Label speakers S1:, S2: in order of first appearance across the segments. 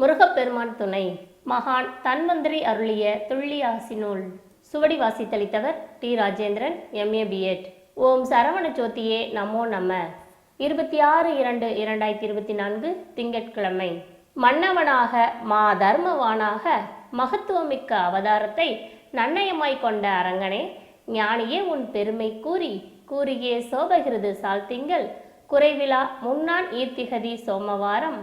S1: முருகப்பெருமான் துணை. மகான் தன்வந்திரி அருளிய துள்ளியாசி நூல் சுவடி வாசித்தளித்தவர் T. Rajendran M A B Ed Om Saravana ஜோதியே நமோ நம. இருபத்தி ஆறு இரண்டு இரண்டாயிரத்தி இருபத்தி நான்கு திங்கட்கிழமை. மன்னவனாக மா தர்மவானாக மகத்துவமிக்க அவதாரத்தை நன்னயமாய் கொண்ட அரங்கனே ஞானியே உன் பெருமை கூறி கூறியே சோபகிருது சால்திங்கள் குறைவிலா முன்னான் ஈர்த்திகதி சோமவாரம்.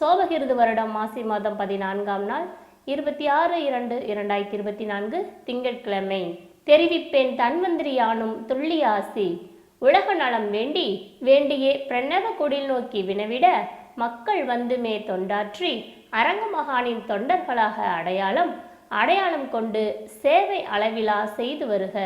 S1: சோபகிருது வருடம் மாசி மாதம் பதினான்காம் நாள் இருபத்தி ஆறு இரண்டு இரண்டாயிரத்தி இருபத்தி நான்கு திங்கட்கிழமை. தெரிவிப்பேன் தன்வந்திரியானும் ஆசி உலக நலம் வேண்டி வேண்டியே பிரணவ குடில் நோக்கி வினவிட மக்கள் வந்துமே தொண்டாற்றி அரங்க மகானின் தொண்டர்களாக அடையாளம் அடையாளம் கொண்டு சேவை அளவிலா செய்து வருக.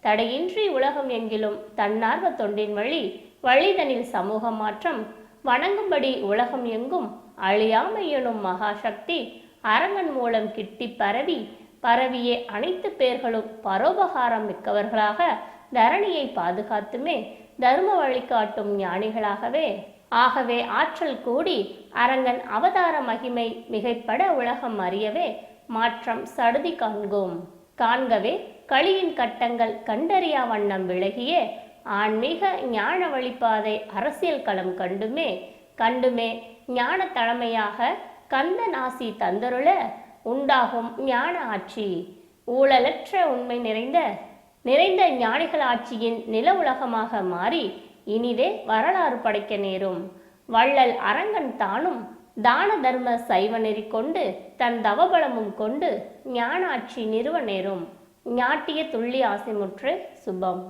S1: தடையின்றி உலகம் எங்கிலும் தன்னார்வ தொண்டின் வழி வழிதனில் சமூக மாற்றம் வணங்கும்படி உலகம் எங்கும் அழியாமை எனும் மகாசக்தி அரங்கன் மூலம் கிட்டி பரவி பரவிய அனைத்து பேர்களும் பரோபகாரம் மிக்கவர்களாக தரணியை பாதுகாத்துமே தர்ம வழிகாட்டும் ஞானிகளாகவே. ஆகவே ஆற்றல் கூடி அரங்கன் அவதார மகிமை மிகைப்பட உலகம் அறியவே மாற்றம் சடுதி காண்கோம். காண்கவே களியின் கட்டங்கள் கண்டறியா வண்ணம் விலகிய ஆன்மீக ஞான வழிபாதை அரசியல் களம் கண்டுமே கண்டுமே. ஞான தலைமையாக கந்த நாசி தந்தருள உண்டாகும் ஞான ஆட்சி. ஊழலற்ற உண்மை நிறைந்த நிறைந்த ஞானிகள் ஆட்சியின் நில உலகமாக மாறி இனிதே வரலாறு படைக்க நேரும். வள்ளல் அரங்கன் தானும் தான தர்ம சைவ நெறி கொண்டு தன் தவபலமும் கொண்டு ஞான ஆட்சி நிறுவ நேரும். ஞாட்டிய துள்ளி ஆசைமுற்று சுபம்.